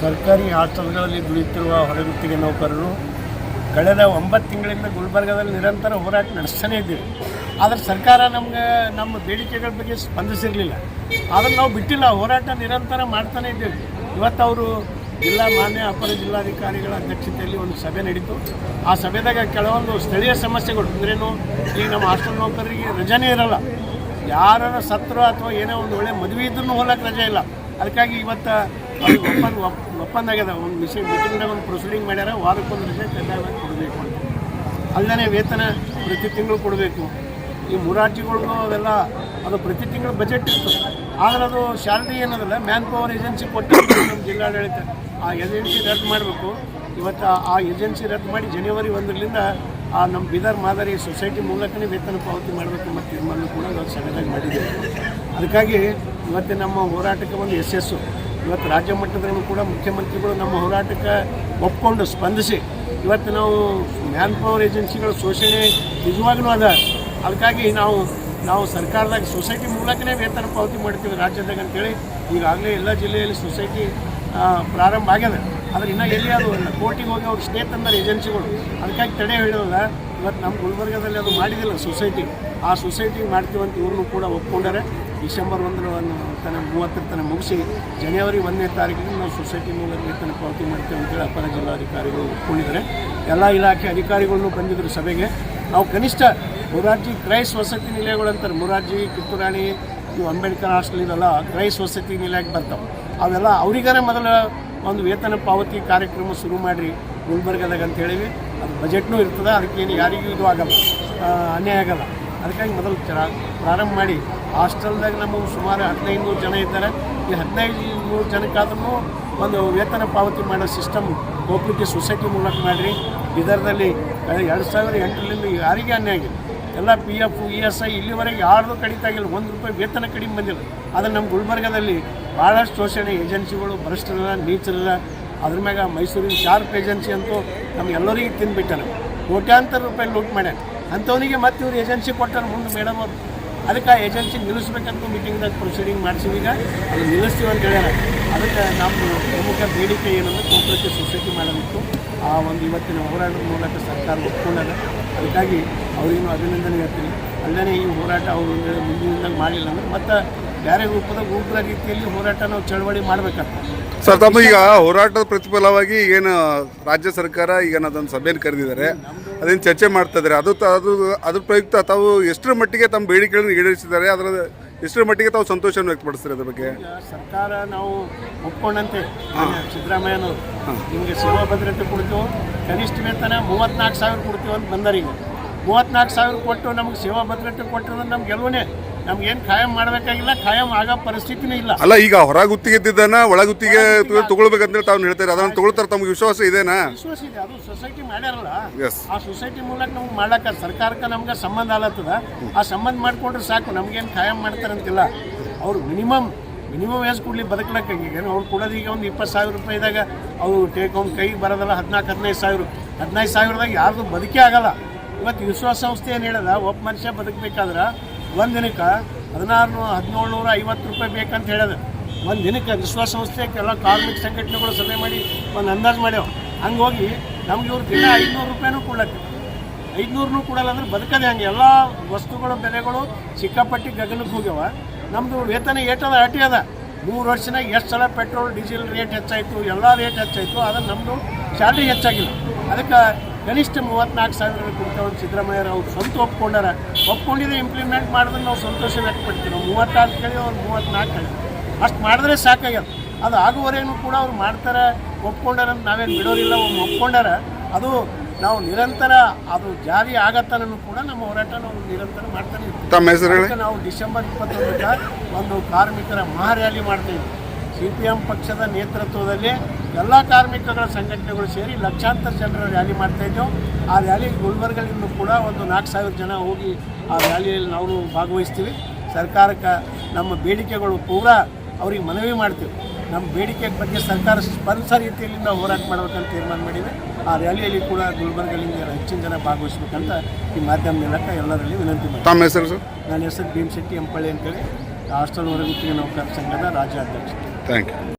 ಸರ್ಕಾರಿ ಹಾಸ್ಟೆಲ್ಗಳಲ್ಲಿ ದುಡಿಯುತ್ತಿರುವ ಹೊರಗುತ್ತಿಗೆ ನೌಕರರು ಕಳೆದ ಒಂಬತ್ತು ತಿಂಗಳಿಂದ ಗುಲ್ಬರ್ಗದಲ್ಲಿ ನಿರಂತರ ಹೋರಾಟ ನಡೆಸ್ತಾನೇ ಇದ್ದೀವಿ. ಆದರೆ ಸರ್ಕಾರ ನಮಗೆ ನಮ್ಮ ಬೇಡಿಕೆಗಳ ಬಗ್ಗೆ ಸ್ಪಂದಿಸಿರಲಿಲ್ಲ. ಆದರೆ ನಾವು ಬಿಟ್ಟಿಲ್ಲ, ಹೋರಾಟ ನಿರಂತರ ಮಾಡ್ತಾನೇ ಇದ್ದೀವಿ. ಇವತ್ತು ಅವರು ಜಿಲ್ಲಾ ಮಾನ್ಯ ಅಪರ ಜಿಲ್ಲಾಧಿಕಾರಿಗಳ ಅಧ್ಯಕ್ಷತೆಯಲ್ಲಿ ಒಂದು ಸಭೆ ನಡೀತು. ಆ ಸಭೆದಾಗ ಕೆಲವೊಂದು ಸ್ಥಳೀಯ ಸಮಸ್ಯೆಗಳು, ಅಂದ್ರೇನು ಈಗ ನಮ್ಮ ಹಾಸ್ಟೆಲ್ ನೌಕರರಿಗೆ ರಜಾನೇ ಇರಲ್ಲ. ಯಾರ ಸತ್ರು ಅಥವಾ ಏನೋ ಒಂದು ಒಳ್ಳೆ ಮದುವೆ ಇದ್ರೂ ಹೋಗಕ್ಕೆ ರಜೆ ಇಲ್ಲ. ಅದಕ್ಕಾಗಿ ಇವತ್ತು ಅವ್ರಿಗೆ ಒಪ್ಪಂದ ಒಪ್- ಒಪ್ಪಂದ ಆಗ್ಯದ ಒಂದು ಮಿಷನ್ ಮೀಟಿಂಗ್ನಾಗ ಒಂದು ಪ್ರೊಸೀಡಿಂಗ್ ಮಾಡ್ಯಾರ, ವಾರಕ್ಕೊಂದು ರಜೆ ಕಡ್ಡಾಯವಾಗಿ ಕೊಡಬೇಕು ಅಂತ. ಅಲ್ಲದೆ ವೇತನ ಪ್ರತಿ ತಿಂಗಳು ಕೊಡಬೇಕು. ಈ ಮುರಾರ್ಜಿಗಳಿಗೂ ಅವೆಲ್ಲ, ಅದು ಪ್ರತಿ ತಿಂಗಳು ಬಜೆಟ್ ಇತ್ತು ಆದರೆ ಅದು ಸ್ಯಾಲ್ರಿ ಏನದಲ್ಲ ಮ್ಯಾನ್ ಪವರ್ ಏಜೆನ್ಸಿ ಕೊಟ್ಟು ನಮ್ಮ ಜಿಲ್ಲಾಡಳಿತ. ಆ ಏಜೆನ್ಸಿ ರದ್ದು ಮಾಡಬೇಕು. ಇವತ್ತು ಆ- ಏಜೆನ್ಸಿ ರದ್ದು ಮಾಡಿ ಜನವರಿ ಒಂದರಿಂದ ಆ ನಮ್ಮ ಬೀದರ್ ಮಾದರಿ ಸೊಸೈಟಿ ಮೂಲಕನೇ ವೇತನ ಪಾವತಿ ಮಾಡಬೇಕು ಮತ್ತು ತೀರ್ಮಾನ ಕೂಡ ಸಭೆದಾಗ ಮಾಡಿದ್ದೇವೆ ಅದಕ್ಕಾಗಿ ಇವತ್ತು ನಮ್ಮ ಹೋರಾಟಕ್ಕೆ ಒಂದು ಯಶಸ್ಸು ಇವತ್ತು ರಾಜ್ಯ ಮಟ್ಟದಲ್ಲೂ ಕೂಡ ಮುಖ್ಯಮಂತ್ರಿಗಳು ನಮ್ಮ ಹೋರಾಟಕ್ಕೆ ಒಪ್ಕೊಂಡು ಸ್ಪಂದಿಸಿ. ಇವತ್ತು ನಾವು ಮ್ಯಾನ್ ಪವರ್ ಏಜೆನ್ಸಿಗಳ ಶೋಷಣೆ ನಿಜವಾಗ್ಲೂ ಅದ. ಅದಕ್ಕಾಗಿ ನಾವು ನಾವು ಸರ್ಕಾರದಾಗ ಸೊಸೈಟಿ ಮೂಲಕನೇ ವೇತನ ಪಾವತಿ ಮಾಡ್ತೀವಿ ರಾಜ್ಯದಾಗ ಅಂತೇಳಿ ಈಗಾಗಲೇ ಎಲ್ಲ ಜಿಲ್ಲೆಯಲ್ಲಿ ಸೊಸೈಟಿ ಪ್ರಾರಂಭ ಆಗ್ಯದ. ಆದರೆ ಇನ್ನೂ ಎಲ್ಲಿ ಅದು ಕೋರ್ಟಿಗೆ ಹೋಗಿ ಅವ್ರು ಸ್ಟೇ ತಂದರೆ ಏಜೆನ್ಸಿಗಳು, ಅದಕ್ಕಾಗಿ ತಡೆ ಹೇಳಿದಾಗ ಇವತ್ತು ನಮ್ಮ ಗುಲ್ಬರ್ಗದಲ್ಲಿ ಅದು ಮಾಡಿದಿಲ್ಲ ಸೊಸೈಟಿ ಆ ಸೊಸೈಟಿ ಮಾಡ್ತೀವಂತ ಇವ್ರನ್ನೂ ಕೂಡ ಒಪ್ಕೊಂಡರೆ ಡಿಸೆಂಬರ್ ಒಂದರ ಒಂದು ತನಕ ಮೂವತ್ತರ ತನಕ ಮುಗಿಸಿ ಜನವರಿ ಒಂದನೇ ತಾರೀಕಿಗೆ ನಾವು ಸೊಸೈಟಿ ಮೂಲಕ ವೇತನ ಪಾವತಿ ಮಾಡ್ತೇವೆ ಅಂತೇಳಿ ಅಪರ ಜಿಲ್ಲಾಧಿಕಾರಿಗಳು ಒಪ್ಕೊಂಡಿದ್ದಾರೆ. ಎಲ್ಲ ಇಲಾಖೆ ಅಧಿಕಾರಿಗಳನ್ನು ಬಂದಿದ್ದರು ಸಭೆಗೆ. ನಾವು ಕನಿಷ್ಠ ಮೊರಾರ್ಜಿ ಕ್ರೈಸ್ ವಸತಿ ನಿಲಯಗಳು ಅಂತಾರೆ. ಮೊರಾರ್ಜಿ, ಕಿತ್ತೂರಾಣಿ, ಇವು ಅಂಬೇಡ್ಕರ್ ಹಾಸ್ಟೆಲ್ ಇದೆಲ್ಲ ಕ್ರೈಸ್ ವಸತಿ ನಿಲಯಕ್ಕೆ ಬರ್ತಾವೆ. ಅವೆಲ್ಲ ಅವರಿಗಾರ ಮೊದಲ ಒಂದು ವೇತನ ಪಾವತಿ ಕಾರ್ಯಕ್ರಮ ಶುರು ಮಾಡಿರಿ ಗುಲ್ಬರ್ಗದಾಗ ಅಂತ ಹೇಳಿವಿ. ಅದು ಬಜೆಟ್ನೂ ಇರ್ತದೆ, ಅದಕ್ಕೇನು ಯಾರಿಗೂ ಇದು ಆಗಲ್ಲ. ಅನ್ಯಾಯ ಆಗಲ್ಲ. ಅದಕ್ಕಾಗಿ ಮೊದಲು ಚರ ಪ್ರಾರಂಭ ಮಾಡಿ. ಹಾಸ್ಟೆಲ್ದಾಗ ನಮ್ಮ ಸುಮಾರು ಹದಿನೈದು ನೂರು ಜನ ಇದ್ದಾರೆ. ಈ ಹದಿನೈದು ನೂರು ಜನಕ್ಕಾದ್ರೂ ಒಂದು ವೇತನ ಪಾವತಿ ಮಾಡೋ ಸಿಸ್ಟಮ್ ಹೋಗ್ಲಿಕ್ಕೆ ಸೊಸೈಟಿ ಮೂಲಕ ಮಾಡಿರಿ. ಇದರದಲ್ಲಿ ಎರಡು ಸಾವಿರದ ಎಂಟರಿಂದ ಯಾರಿಗೆ ಅನ್ಯಾಯ ಆಗಿದೆ ಎಲ್ಲ P F E S I ಇಲ್ಲಿವರೆಗೆ ಯಾರ್ದು ಕಡಿತ ಆಗಿಲ್ಲ. ಒಂದು ರೂಪಾಯಿ ವೇತನ ಕಡಿಮೆ ಬಂದಿಲ್ಲ. ಆದರೆ ನಮ್ಮ ಗುಲ್ಬರ್ಗದಲ್ಲಿ ಭಾಳಷ್ಟು ಶೋಷಣೆ ಏಜೆನ್ಸಿಗಳು ಭ್ರಷ್ಟರ ನೀಚರಲ್ಲ ಅದ್ರ ಮ್ಯಾಗ ಮೈಸೂರಿನ ಶಾರ್ಪ್ ಏಜೆನ್ಸಿ ಅಂತೂ ನಮಗೆಲ್ಲರಿಗೆ ತಿಂದುಬಿಟ್ಟಾರೆ. ಕೋಟ್ಯಾಂತರ ರೂಪಾಯಿ ಲೂಟ್ ಮಾಡ್ಯಾರ. ಅಂಥವನಿಗೆ ಮತ್ತೆ ಇವ್ರು ಏಜೆನ್ಸಿ ಕೊಟ್ಟಾರ, ಮುಂದೆ ಮೇಡಮ್ ಅವರು ಅದಕ್ಕೆ ಏಜೆನ್ಸಿ ನಿಲ್ಲಿಸ್ಬೇಕಂತ ಮೀಟಿಂಗ್ದಾಗ ಪ್ರೊಸೀಡಿಂಗ್ ಮಾಡ್ಸೀವಿ. ಈಗ ಅದು ನಿಲ್ಲಿಸ್ತೀವಿ ಅಂತ ಹೇಳ್ಯಾರ ಅದಕ್ಕೆ ನಮ್ಮ ಪ್ರಮುಖ ಬೇಡಿಕೆ ಏನಂದ್ರೆ ಕೋಪರೇಟಿವ್ ಸೊಸೈಟಿ ಮಾಡಬೇಕು. ಆ ಒಂದು ಇವತ್ತಿನ ಹೋರಾಟದ ಮೂಲಕ ಸರ್ಕಾರ ಒಪ್ಕೊಂಡಾಗ ಅದಕ್ಕಾಗಿ ಅವ್ರಿಗೂ ಅಭಿನಂದನೆ ಹೇಳ್ತೀನಿ. ಅಲ್ಲದೆ ಈ ಹೋರಾಟ ಅವರು ಮುಂದಿನಿಂದ ಮಾಡಿಲ್ಲ ಅಂದ್ರೆ ಮತ್ತು ಬೇರೆ ರೂಪದ ಉಗ್ರ ರೀತಿಯಲ್ಲಿ ಹೋರಾಟ ನಾವು ಚಳವಳಿ ಮಾಡಬೇಕಾಗ್ತದೆ ಸರ್ ತಮ್ಮ ಈಗ ಹೋರಾಟದ ಪ್ರತಿಫಲವಾಗಿ ಏನು ರಾಜ್ಯ ಸರ್ಕಾರ ಈಗ ಅದೊಂದು ಸಭೆಯನ್ನು ಕರೆದಿದ್ದಾರೆ. ಅದೇನು ಚರ್ಚೆ ಮಾಡ್ತಾ ಇದ್ದಾರೆ. ಅದು ಅದು ಅದ್ರ ಪ್ರಯುಕ್ತ ತಾವು ಎಷ್ಟರ ಮಟ್ಟಿಗೆ ತಮ್ಮ ಬೇಡಿಕೆಗಳನ್ನು ಈಡೇರಿಸಿದ್ದಾರೆ ಅದರ ಎಷ್ಟರ ಮಟ್ಟಿಗೆ ತಾವು ಸಂತೋಷವನ್ನು ವ್ಯಕ್ತಪಡಿಸ್ತಾರೆ ಅದ್ರ ಬಗ್ಗೆ? ಸರ್ಕಾರ ನಾವು ಒಪ್ಕೊಂಡಂತೆ ಸಿದ್ದರಾಮಯ್ಯನವರು. ನಿಮಗೆ ಸೇವಾ ಭದ್ರತೆ ಕೊಡ್ತೀವಿ? ಕನಿಷ್ಠ ವೇತನ ಮೂವತ್ನಾಲ್ಕು ಸಾವಿರ ಕೊಡ್ತೀವಿ ಅಂತ ಬಂದರಿಗೆ. ಮೂವತ್ನಾಲ್ಕು ಸಾವಿರ ಕೊಟ್ಟು ನಮಗೆ ಸೇವಾ ಭದ್ರತೆ ಕೊಟ್ಟರೆ ನಮ್ಗೆ ಗೆಲುವನೇ. ನಮ್ಗೇನು ಖಾಯಂ ಮಾಡಬೇಕಾಗಿಲ್ಲ ಖಾಯಂ ಆಗೋ ಪರಿಸ್ಥಿತಿನೂ ಇಲ್ಲ. ಅಲ್ಲ ಈಗ ಹೊರ ಗುತ್ತಿಗೆ ಒಳಗುತ್ತಿಗೆ ಒಳ ಗುತ್ತಿಗೆ ತಗೊಳ್ಬೇಕಂತ ತಾವು ಹೇಳ್ತಾರೆ ಅದನ್ನ ತಗೊಳ್ತಾರೆ ತಮ್ಗೆ ವಿಶ್ವಾಸ ಇದೇನಾ? ವಿಶ್ವಾಸ ಇದೆ. ಅದು ಸೊಸೈಟಿ ಮಾಡ್ಯಾರಲ್ಲ. ಎಸ್ ಆ ಸೊಸೈಟಿ ಮೂಲಕ ನಮ್ಗೆ ಮಾಡಕ್ಕ ಸರ್ಕಾರಕ್ಕೆ ನಮ್ಗೆ ಸಂಬಂಧ ಆಲತ್ತದ ಆ ಸಂಬಂಧ ಮಾಡ್ಕೊಂಡ್ರೆ ಸಾಕು ನಮ್ಗೇನು ಖಾಯಂ ಮಾಡ್ತಾರಂತಿಲ್ಲ. ಅವ್ರು ಮಿನಿಮಮ್ ಮಿನಿಮಮ್ ಎಷ್ಟು ಕೊಡ್ಲಿ ಬದುಕಲಕ್ಕ ಈಗ ಅವ್ರು ಕೊಡೋದು ಈಗ ಒಂದು ಇಪ್ಪತ್ತು ಸಾವಿರ ರೂಪಾಯಿದಾಗ ಅವ್ರು ಟೇಕ್ ಹೋಮ್ ಕೈಗೆ ಬರೋದಲ್ಲ ಹದಿನಾಲ್ಕು ಹದಿನೈದು ಸಾವಿರ. ಹದಿನೈದು ಸಾವಿರದಾಗ ಯಾರ್ದು ಬದುಕೇ ಆಗಲ್ಲ. ಇವತ್ತು ವಿಶ್ವಾಸ ಸಂಸ್ಥೆ ಏನು ಹೇಳದ? ಒಬ್ಬ ಮನುಷ್ಯ ಬದುಕಬೇಕಾದ್ರೆ ಒಂದು ದಿನಕ್ಕೆ ಹದಿನಾರು ಹದಿನೇಳು ನೂರ ಐವತ್ತು ರೂಪಾಯಿ ಬೇಕಂತ ಹೇಳಿದೆ. ಒಂದು ದಿನಕ್ಕೆ ವಿಶ್ವಸಂಸ್ಥೆ ಎಲ್ಲ ಕಾರ್ಮಿಕ ಸಂಘಟನೆಗಳು ಸಭೆ ಮಾಡಿ ಒಂದು ಅಂದಾಜು ಮಾಡ್ಯಾವ. ಹಂಗೆ ಹೋಗಿ ನಮ್ಗೆ ಇವ್ರು ದಿನ ಐದುನೂರು ರೂಪಾಯಿನೂ ಕೊಡ್ಲಕ್ಕೆ. ಐದುನೂರನ್ನೂ ಕೊಡಲ್ಲ ಅಂದ್ರೆ ಬದುಕದೆ ಹಂಗೆ. ಎಲ್ಲ ವಸ್ತುಗಳ, ಬೆಲೆಗಳು ಸಿಕ್ಕಾಪಟ್ಟಿ ಗಗನಕ್ಕೆ ಹೋಗ್ಯಾವ. ನಮ್ಮದು ವೇತನ ಏಟದ ಅಟಿ ಅದ. ಮೂರು ವರ್ಷನಾಗ ಎಷ್ಟು ಸಲ ಪೆಟ್ರೋಲ್, ಡೀಸೆಲ್ ರೇಟ್ ಹೆಚ್ಚಾಯಿತು, ಎಲ್ಲ ರೇಟ್ ಹೆಚ್ಚಾಯಿತು, ಆದರೆ ನಮ್ಮದು ಸ್ಯಾಲ್ರಿ ಹೆಚ್ಚಾಗಿಲ್ಲ. ಅದಕ್ಕೆ ಕನಿಷ್ಠ ಮೂವತ್ತ್ನಾಲ್ಕು ಸಾವಿರ ಕೊಡ್ತೇವೆ ಸಿದ್ದರಾಮಯ್ಯರು ಅವ್ರು ಸ್ವಂತ ಒಪ್ಕೊಂಡಾರ. ಒಪ್ಕೊಂಡಿದ್ರೆ ಇಂಪ್ಲಿಮೆಂಟ್ ಮಾಡಿದ್ರೆ ನಾವು ಸಂತೋಷ ವ್ಯಕ್ತಪಡ್ತೀವಿ ನಾವು ಮೂವತ್ತಾರು ಕೇಳಿ ಅವ್ರು ಮೂವತ್ತ್ನಾಲ್ಕು ಕಳಿ. ಅಷ್ಟು ಮಾಡಿದ್ರೆ ಸಾಕಾಗ್ಯದ. ಅದು ಆಗುವವರೆಗೂ ಕೂಡ ಅವ್ರು ಮಾಡ್ತಾರೆ ಒಪ್ಕೊಂಡಾರ ಅಂತ ನಾವೇನು ಬಿಡೋರಿಲ್ಲ ಒಮ್ಮೆ ಒಪ್ಕೊಂಡಾರ ಅದು ನಾವು ನಿರಂತರ ಅದು ಜಾರಿ ಆಗತ್ತನೂ ಕೂಡ ನಮ್ಮ ಹೋರಾಟ ನಾವು ನಿರಂತರ ಮಾಡ್ತಾನೆ ಇರ್ತೀವಿ. ನಾವು ಡಿಸೆಂಬರ್ ಇಪ್ಪತ್ತೊಂದಕ್ಕೆ ಒಂದು ಕಾರ್ಮಿಕರ ಮಹಾ ರ್ಯಾಲಿ ಮಾಡ್ತೀವಿ ಸಿ ಪಿ ಎಂ ಪಕ್ಷದ ನೇತೃತ್ವದಲ್ಲಿ ಎಲ್ಲ ಕಾರ್ಮಿಕಗಳ ಸಂಘಟನೆಗಳು ಸೇರಿ ಲಕ್ಷಾಂತರ ಜನರ ರ್ಯಾಲಿ ಮಾಡ್ತಾ ಇದ್ದೆವು. ಆ ರ್ಯಾಲಿ ಗುಲ್ಬರ್ಗದಿಂದ ಕೂಡ ಒಂದು ನಾಲ್ಕು ಸಾವಿರ ಜನ ಹೋಗಿ ಆ ರ್ಯಾಲಿಯಲ್ಲಿ ನಾವು ಭಾಗವಹಿಸ್ತೀವಿ. ಸರ್ಕಾರಕ್ಕೆ ನಮ್ಮ ಬೇಡಿಕೆಗಳು ಪೂರ ಅವ್ರಿಗೆ ಮನವಿ ಮಾಡ್ತೀವಿ. ನಮ್ಮ ಬೇಡಿಕೆ ಬಗ್ಗೆ ಸರ್ಕಾರ ಸ್ಪಂದಿಸ ರೀತಿಯಲ್ಲಿ ನಾವು ಹೋರಾಟ ಮಾಡಬೇಕಂತ ತೀರ್ಮಾನ ಮಾಡಿದೆ. ಆ ರ್ಯಾಲಿಯಲ್ಲಿ ಕೂಡ ಗುಲ್ಬರ್ಗಲಿಂದ ಹೆಚ್ಚಿನ ಜನ ಭಾಗವಹಿಸ್ಬೇಕಂತ ಈ ಮಾಧ್ಯಮ ಮೂಲಕ ಎಲ್ಲರಲ್ಲಿ ವಿನಂತಿ ಮಾಡ್ತೀನಿ. ತಮ್ಮ ಹೆಸರು ಸರ್? ನನ್ನ ಹೆಸರು ಭೀಮಶೆಟ್ಟಿ ಎಂಪಳ್ಳಿ ಅಂತೇಳಿ. ಹಾಸ್ಟೆಲ್ ಹೊರಗುತ್ತಿಗೆ ನೌಕರ ಸಂಘದ ರಾಜ್ಯಾಧ್ಯಕ್ಷ. Thank you